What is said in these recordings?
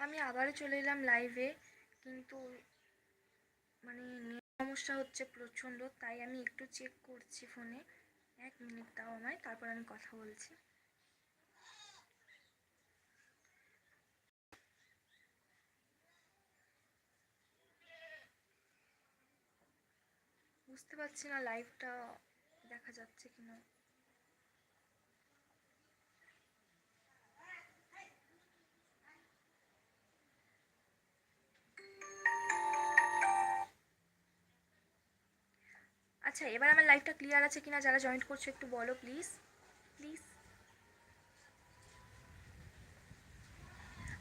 আমি আবারও চলে এলাম লাইভে কিন্তু মানে সমস্যা হচ্ছে প্রচণ্ড, তাই আমি একটু চেক করছি ফোনে এক মিনিট দাও আমায়, তারপর আমি কথা বলছি। বুঝতে পারছি না লাইভটা দেখা যাচ্ছে কিনা। আচ্ছা এবার আমার লাইভটা ক্লিয়ার আছে কিনা যারা জয়েন করছ একটু বলো প্লিজ প্লিজ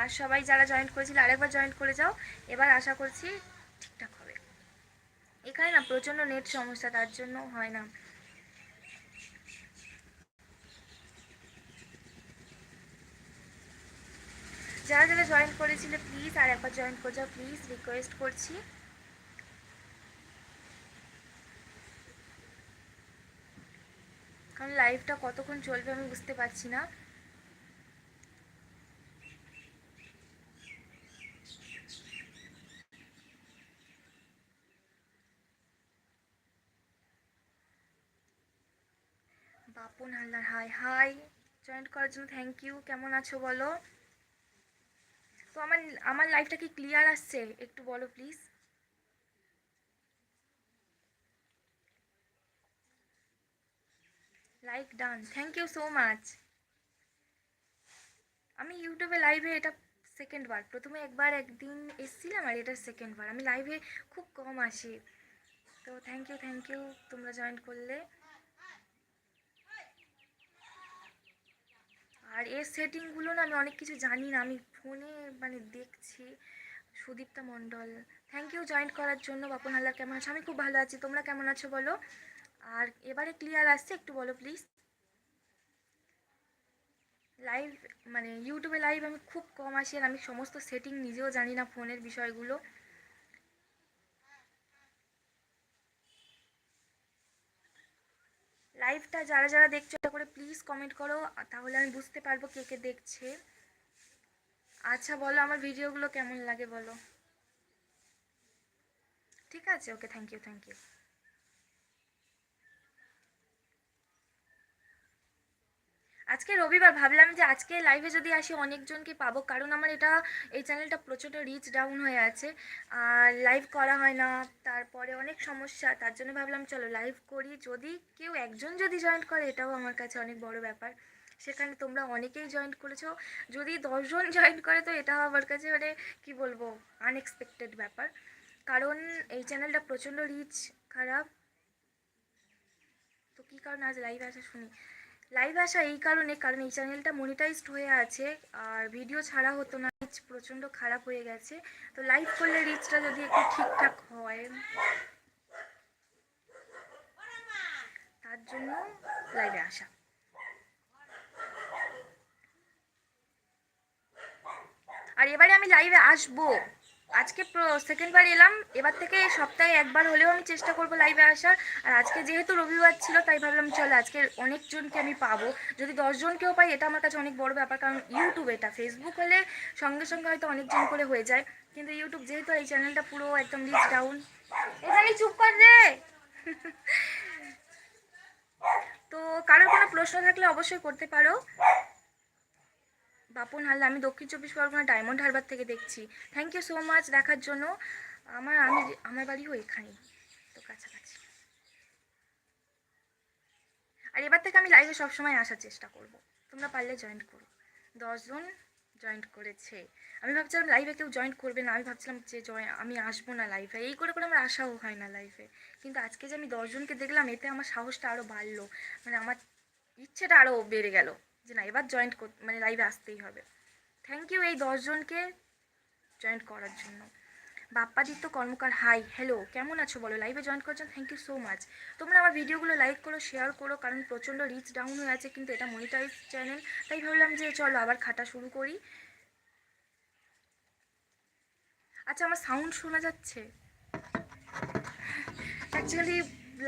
আর সবাই যারা জয়েন করেছিল, আরেকবার জয়েন করে যাও। এবার আশা করছি ঠিকঠাক হবে। এখানে না প্রচণ্ড নেট সমস্যা, তার জন্য হয় না। যারা যারা জয়েন করেছিলে প্লিজ আর একবার জয়েন করে যাও। প্লিজ রিকোয়েস্ট করছি। কারণ লাইভটা কতক্ষণ চলবে আমি বুঝতে পারছি না। Bapan Haldar hi hi joint করার জন্য থ্যাংক ইউ কেমন আছো বলো? তো আমার আমার লাইফটা কি ক্লিয়ার আসছে? একটু বলো please like done thank you so much আমি ইউটিউবে লাইভে এটা সেকেন্ড বার। প্রথমে একবার একদিন এসেছিলাম আর এটা সেকেন্ড বার। আমি লাইভে খুব কম আসি। তো থ্যাংক ইউ থ্যাংক ইউ তোমরা জয়েন করলে। আর এর সেটিংগুলো না আমি অনেক কিছু জানি না। আমি ফোনে মানে দেখছি। Sudipta Mondal. Thank you join করার জন্য। বাপন হালদার কেমন আছো? আমি খুব ভালো আছি। তোমরা কেমন আছো বলো? আর এবারে ক্লিয়ার আসছে, একটু বলো প্লিজ লাইভ মানে ইউটিউবে লাইভ আমি খুব কম আসি আর আমি সমস্ত সেটিং নিজেও জানি না ফোনের বিষয়গুলো। লাইভটা যারা যারা দেখছ করে প্লিজ কমেন্ট করো তাহলে আমি বুঝতে পারব কে কে দেখছে। আচ্ছা বলো আমার ভিডিওগুলো কেমন লাগে বলো। ঠিক আছে okay thank you thank you আজকে রবিবার ভাবলাম যে আজকে লাইভে যদি আসি অনেকজনকে পাবো, কারণ আমার এটা, এই চ্যানেলটা প্রচণ্ড রিচ ডাউন হয়ে আছে। আর লাইভ করা হয় না, তারপরে অনেক সমস্যা, তার জন্য ভাবলাম চলো লাইভ করি। যদি কেউ একজন যদি জয়েন করে, এটাও আমার কাছে অনেক বড় ব্যাপার। সেখানে তোমরা অনেকেই জয়েন করেছ। যদি দশজন জয়েন করে, তো এটা আমার কাছে মানে কি বলব আনএক্সপেক্টেড ব্যাপার। কারণ এই চ্যানেলটা প্রচণ্ড রিচ খারাপ। তো কী কারণ আজ লাইভ আসা শুনি? লাইভ আসা এই কারণে, কারণ এই চ্যানেলটা মনিটাইজড হয়ে আছে, আর ভিডিও ছাড়া হতো না রিচ প্রচণ্ড খারাপ হয়ে গেছে। তো লাইভ করলে রিচটা যদি একটু ঠিকঠাক হয়, তার জন্য লাইভে আসা। আর এবারে আমি লাইভে আসব। আজকে সেকেন্ড বার এলাম। এবার থেকে সপ্তাহে একবার হলেও আমি চেষ্টা করব লাইভে আসার। আর আজকে যেহেতু রবিবার ছিল, তাই ভাবলাম চলো আজকে অনেকজনকে আমি পাবো। যদি দশজনকেও পাই, এটা আমার কাছে অনেক বড় ব্যাপার, কারণ ইউটিউব এটা। ফেসবুক হলে সঙ্গে সঙ্গে হয়তো অনেকজন করে হয়ে যায়। কিন্তু ইউটিউব যেহেতু এই চ্যানেলটা পুরো একদম রিচ ডাউন এখানে চুপ কর রে! তো কারোর কোনো প্রশ্ন থাকলে অবশ্যই করতে পারো। বাপন হালদা আমি দক্ষিণ চব্বিশ পরগনা ডায়মন্ড হারবার থেকে দেখছি। থ্যাংক ইউ সো মাচ দেখার জন্য। আমার, আমি, আমার বাড়িও এখানেই। তো কাছাকাছি। আর এবার থেকে আমি লাইভে সবসময় আসার চেষ্টা করব। তোমরা পারলে জয়েন করো। দশজন জয়েন্ট করেছে। আমি ভাবছিলাম লাইভে কেউ জয়েন করবে না। আমি ভাবছিলাম যে জয় আমি আসব না লাইভে এই করে করে আমার আশাও হয় না লাইভে কিন্তু আজকে যে আমি দশজনকে দেখলাম, এতে আমার সাহসটা আরও বাড়লো। মানে আমার ইচ্ছেটা আরও বেড়ে গেল। যে না, এবার জয়েন্ট মানে লাইভে আসতেই হবে। থ্যাংক ইউ এই দশজনকে জয়েন্ট করার জন্য। বাপ্পাদিত্য কর্মকার হাই হ্যালো কেমন আছো বলো? লাইভে জয়েন করার জন্য থ্যাংক ইউ সো মাচ তোমরা আমার ভিডিওগুলো লাইক করো শেয়ার করো, কারণ প্রচণ্ড রিচ ডাউন হয়ে আছে, কিন্তু এটা মনিটাইজ চ্যানেল তাই ভাবলাম যে চলো আবার খাটা শুরু করি। আচ্ছা আমার সাউন্ড শোনা যাচ্ছে। অ্যাকচুয়ালি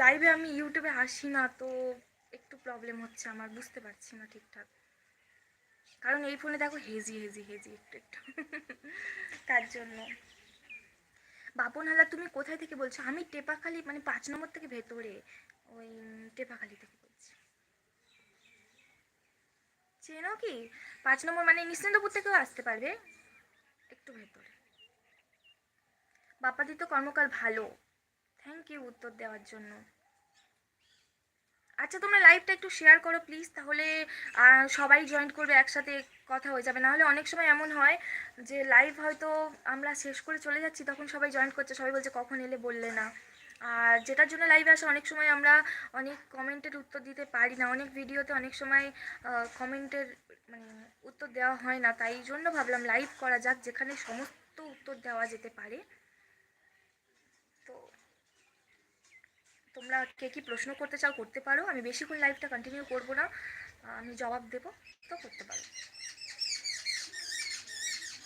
লাইভে আমি ইউটিউবে আসি না তো প্রবলেম হচ্ছে আমার, বুঝতে পারছি না ঠিকঠাক। কারণ এই ফোনে দেখো হেজি হেজি হেজি একটু একটু। তার জন্য। বাপন হালা তুমি কোথায় থেকে বলছো? আমি টেপাখালি মানে পাঁচ নম্বর থেকে ভেতরে। ওই টেপাখালি থেকে বলছি। চেনো কি? পাঁচ নম্বর মানে নিশ্চিন্তপুর থেকেও আসতে পারবে। একটু ভেতরে। বাপাদি তো কর্মকাল ভালো। থ্যাংক ইউ উত্তর দেওয়ার জন্য। আচ্ছা তোমরা লাইভটা একটু শেয়ার করো প্লিজ তাহলে সবাই জয়েন করবে, একসাথে কথা হয়ে যাবে। নাহলে অনেক সময় এমন হয় যে লাইভ হয়তো আমরা শেষ করে চলে যাচ্ছি, তখন সবাই জয়েন করছে, সবাই বলছে কখন এলে বললে না। আর যেটার জন্য লাইভে আসে, অনেক সময় আমরা অনেক কমেন্টের উত্তর দিতে পারি না, অনেক ভিডিওতে অনেক সময় কমেন্টের মানে উত্তর দেওয়া হয় না। তাই জন্য ভাবলাম লাইভ করা যাক, যেখানে সমস্ত উত্তর দেওয়া যেতে পারে। তো তোমরা কে কি প্রশ্ন করতে চাও করতে পারো। আমি বেশিক্ষণ লাইভটা কন্টিনিউ করব না। আমি জবাব দেবো, তো করতে পারো।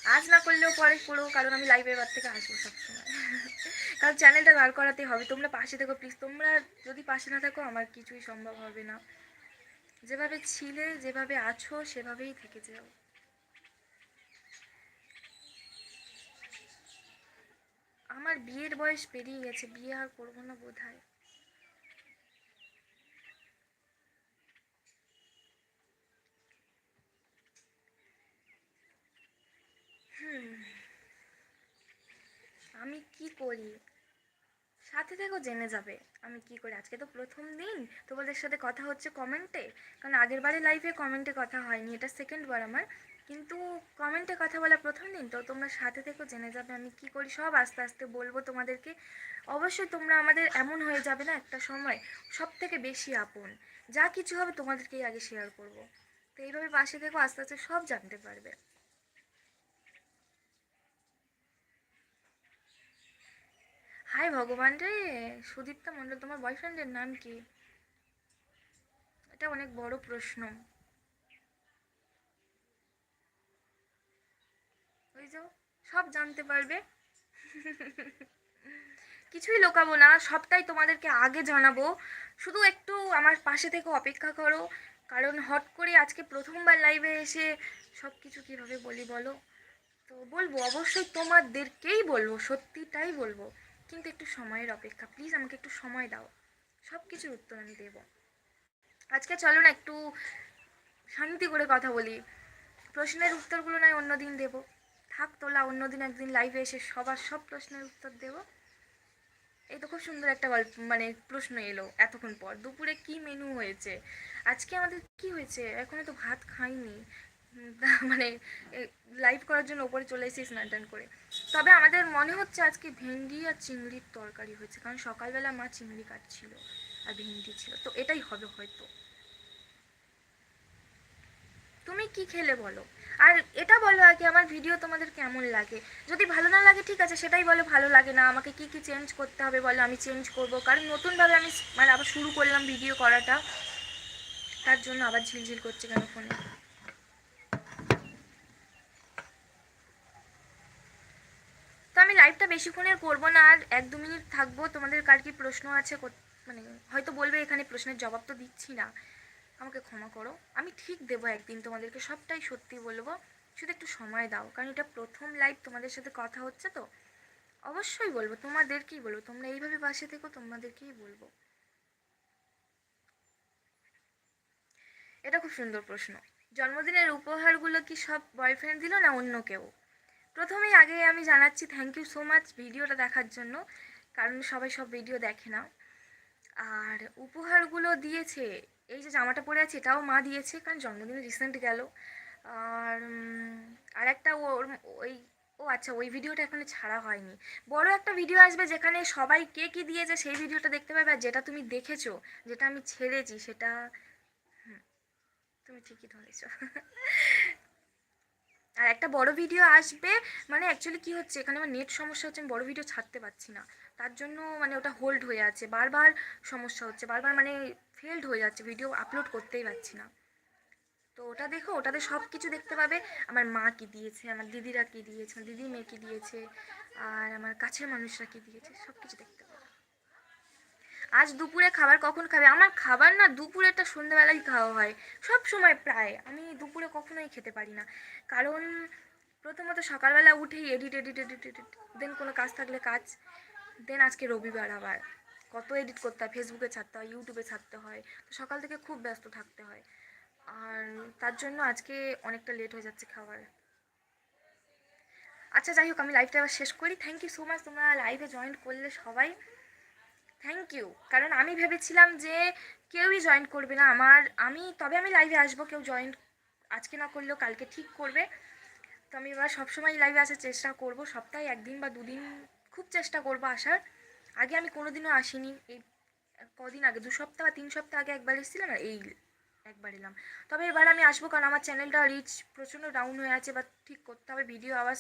আজ না করলেও পরে করো, কারণ আমি লাইভে এবার থেকে আসব সবসময়। কারণ চ্যানেলটা দাঁড় করাতে হবে। তোমরা পাশে থেকো প্লিজ তোমরা যদি পাশে না থাকো, আমার কিছুই সম্ভব হবে না। যেভাবে ছিলে, যেভাবে আছো, সেভাবেই থেকে যাও। আমার বিয়ের বয়স পেরিয়ে গেছে। বিয়ে আর করব না বোধ হয় আমি কি করি? সাথে থেকেও জেনে যাবে আমি কি করি। আজকে তো প্রথম দিন। তোমাদের সাথে কথা হচ্ছে কমেন্টে কারণ আগের বারে লাইভে কমেন্টে কথা হয়নি। এটা সেকেন্ড বার আমার। কিন্তু কমেন্টে কথা বলা প্রথম দিন। তো তোমরা সাথে থেকেও জেনে যাবে আমি কি করি। সব আস্তে আস্তে বলব তোমাদেরকে। অবশ্যই তোমরা আমাদের এমন হয়ে যাবে না একটা সময় সব থেকে বেশি আপন। যা কিছু হবে তোমাদেরকেই আগে শেয়ার করব। তো এইভাবে পাশে থেকেও আস্তে আস্তে সব জানতে পারবে। হাই ভগবান রে, সুদীপ্তা মণ্ডল, তোমার বয়ফ্রেন্ডের নাম কি? এটা অনেক বড় প্রশ্ন। ওই যে, সব জানতে পারবে। কিছুই লোকাবো না, সবটাই তোমাদেরকে আগে জানাব। শুধু একটু আমার পাশে থেকে অপেক্ষা করো, কারণ হট করে আজকে প্রথমবার লাইভে এসে সব কিছু কীভাবে বলি বলো? তো বলব, অবশ্যই তোমাদেরকেই বলব, সত্যিটাই বলব। কিন্তু একটু সময়ের অপেক্ষা। প্লিজ আমাকে একটু সময় দাও। সব কিছুর উত্তর আমি দেবো। আজকে চলো না একটু শান্তি করে কথা বলি। প্রশ্নের উত্তরগুলো নয় অন্যদিন দেবো। থাক তোলা অন্যদিন একদিন লাইভে এসে সবার সব প্রশ্নের উত্তর দেবো। এই তো খুব সুন্দর একটা গল্প মানে প্রশ্ন এলো এতক্ষণ পর। দুপুরে কি মেনু হয়েছে? আজকে আমাদের কি হয়েছে? এখনও তো ভাত খাইনি। মানে লাইভ করার জন্য ওপরে চলে এসেছি স্নান টান করে। তবে আমাদের মনে হচ্ছে আজকে ভেন্ডি আর চিংড়ির তরকারি হয়েছে, কারণ সকালবেলা মা চিংড়ি কাটছিল আর ভেন্ডি ছিল। তো এটাই হবে হয়তো। তুমি কি খেলে বলো? আর এটা বলো আগে, আমার ভিডিও তোমাদের কেমন লাগে? যদি ভালো না লাগে, ঠিক আছে, সেটাই বলো, ভালো লাগে না, আমাকে কি কি চেঞ্জ করতে হবে বলো, আমি চেঞ্জ করব। কারণ নতুনভাবে আমি মানে আবার শুরু করলাম ভিডিও করাটা, তার জন্য আবার ঝিলঝিল করছে কেন ফোনে তো আমি লাইভটা বেশিক্ষণের করব না, আর এক দু মিনিট থাকব। তোমাদের কার কি প্রশ্ন আছে মানে হয়তো বলবে, এখানে প্রশ্নের জবাব তো দিচ্ছি না। আমাকে ক্ষমা করো। আমি ঠিক দেবো একদিন তোমাদেরকে, সবটাই সত্যি বলব। শুধু একটু সময় দাও, কারণ এটা প্রথম লাইভ তোমাদের সাথে কথা হচ্ছে তো। অবশ্যই বলব, তোমাদেরকেই বলব। তোমরা এইভাবে পাশে থেকো, তোমাদেরকেই বলব। এটা খুব সুন্দর প্রশ্ন। জন্মদিনের উপহারগুলো কি সব বয়ফ্রেন্ড দিল না অন্য কেউ? প্রথমেই আগে আমি জানাচ্ছি থ্যাংক ইউ সো মাচ ভিডিওটা দেখার জন্য, কারণ সবাই সব ভিডিও দেখে না আর উপহারগুলো দিয়েছে, এই যে জামাটা পরে আছে, এটাও মা দিয়েছে, কারণ জন্মদিনে রিসেন্ট গেল। আর আর একটা ওর, ওই, ও আচ্ছা ওই ভিডিওটা এখনও ছাড়া হয়নি। বড় একটা ভিডিও আসবে যেখানে সবাই কে কী দিয়েছে, সেই ভিডিওটা দেখতে পাবে, আর যেটা তুমি দেখেছ, যেটা আমি ছেড়েছি, সেটা তুমি ঠিকই ধরেছ। আর একটা বড় ভিডিও আসবে মানে অ্যাকচুয়ালি কি হচ্ছে, এখানে আমার নেট সমস্যা হচ্ছে, আমি বড় ভিডিও ছাড়তে পারছি না। তার জন্য মানে ওটা হোল্ড হয়ে আছে, বারবার সমস্যা হচ্ছে, বারবার মানে ফেলড হয়ে যাচ্ছে ভিডিও আপলোড করতেই পারছি না। তো ওটা দেখো, ওটাতে সব কিছু দেখতে পাবে। আমার মা কি দিয়েছে, আমার দিদিরা কি দিয়েছে দিদির মেয়ে কি দিয়েছে, আর আমার কাছের মানুষরা কি দিয়েছে সব কিছু দেখতে পাবে। আজ দুপুরে খাবার কখন খাবে? আমার খাবার না দুপুরেটা সন্ধ্যেবেলাই খাওয়া হয়। সব সময় প্রায়। আমি দুপুরে কখনোই খেতে পারি না। কারণ প্রথমত সকালবেলা উঠেই edit edit edit edit then কোনো কাজ থাকলে কাজ। দেন আজকে রবিবার আবার। কত এডিট করতে হয়? ফেসবুকে ছাড়তে হয় ইউটিউবে ছাড়তে হয়। তো সকাল থেকে খুব ব্যস্ত থাকতে হয়। আর তার জন্য আজকে অনেকটা লেট হয়ে যাচ্ছে খাবার আচ্ছা যাই হোক, আমি লাইভটা এবার শেষ করি। থ্যাংক ইউ সো মাচ তোমরা লাইভে জয়েন করলে সবাই। থ্যাংক ইউ কারণ আমি ভেবেছিলাম যে কেউই জয়েন করবে না। আমার, আমি, তবে আমি লাইভে আসব, কেউ জয়েন আজকে না করলেও কালকে ঠিক করবে। তো আমি এবার সবসময় লাইভে আসার চেষ্টা করব। সপ্তাহে একদিন বা দুদিন খুব চেষ্টা করব আসার। আগে আমি কোনোদিনও আসিনি। এই কদিন আগে, দু সপ্তাহ বা তিন সপ্তাহ আগে একবার এসেছিলাম আর এই একবার এলাম তবে এবার আমি আসব কারণ আমার চ্যানেলটা রিচ প্রচণ্ড ডাউন হয়ে আছে বা ঠিক করতে হবে ভিডিও আবার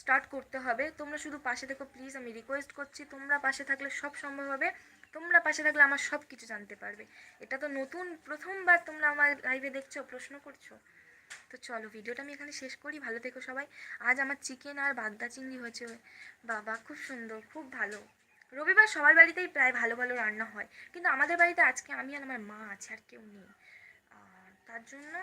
স্টার্ট করতে হবে। তোমরা শুধু পাশে দেখো প্লিজ আমি রিকোয়েস্ট করছি, তোমরা পাশে থাকলে সব সম্ভব হবে, তোমরা পাশে থাকলে আমার সব কিছু জানতে পারবে। এটা তো নতুন, প্রথমবার তোমরা আমার লাইভে দেখছ, প্রশ্ন করছ। তো চলো ভিডিওটা আমি এখানে শেষ করি, ভালো থেকো সবাই। আজ আমার চিকেন আর বাগদা চিংড়ি হয়েছে, বাবা খুব সুন্দর, খুব ভালো। রবিবার সবার বাড়িতেই প্রায় ভালো ভালো রান্না হয়, কিন্তু আমাদের বাড়িতে আজকে আমি আর আমার মা আছে, আর কেউ নেই। তার জন্য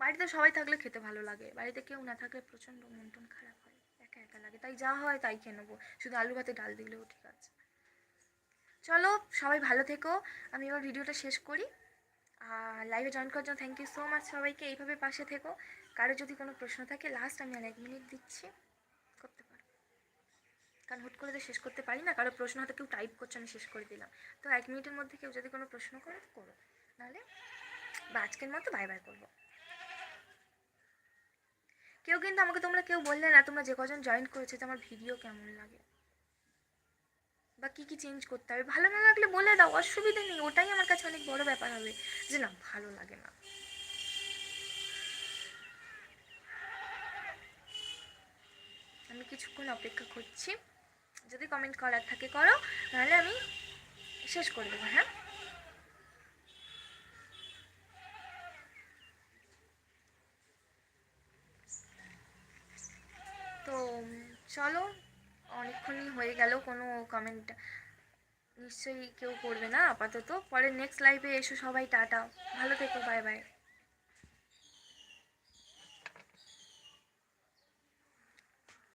বাড়িতে সবাই থাকলে খেতে ভালো লাগে। বাড়িতে কেউ না থাকলে প্রচণ্ড মন টন খারাপ হয়, একা একা লাগে। তাই যা হয় তাই খেয়ে নেব। শুধু আলু ভাতে ডাল দিলেও ঠিক আছে। চলো, সবাই ভালো থেকো। আমি এবার ভিডিওটা শেষ করি। আর লাইভে জয়েন করার জন্য থ্যাংক ইউ সো মাচ সবাইকে। এইভাবে পাশে থেকো। কারও যদি কোনো প্রশ্ন থাকে লাস্ট আমি আর এক মিনিট দিচ্ছি। করতে পারো। কারণ হুট করে তো শেষ করতে পারি না। কারও প্রশ্ন হয়তো কেউ টাইপ করছে, আমি শেষ করে দিলাম। তো এক মিনিটের মধ্যে কেউ যদি কোনো প্রশ্ন করে তো করো। নাহলে বা আজকের মতো বাই বাই করব। কেউ কিন্তু আমাকে তোমরা কেউ বললে না, তোমরা যে কজন জয়েন করেছে আমার ভিডিও কেমন লাগে? বা কী কী চেঞ্জ করতে হবে? ভালো না লাগলে বলে দাও, অসুবিধা নেই, ওটাই আমার কাছে অনেক বড় ব্যাপার হবে যে না, ভালো লাগে না। আমি কিছুক্ষণ অপেক্ষা করছি। যদি কমেন্ট করার থাকে করো নাহলে আমি শেষ করে দেবো হ্যাঁ তো উম, চলো, অনেকক্ষণই হয়ে গেল কোনো কমেন্ট নিশ্চয়ই কেউ করবে না, আপাতত। পরে নেক্সট লাইভে এসো সবাই, টাটা। ভালো থেকো বাই বাই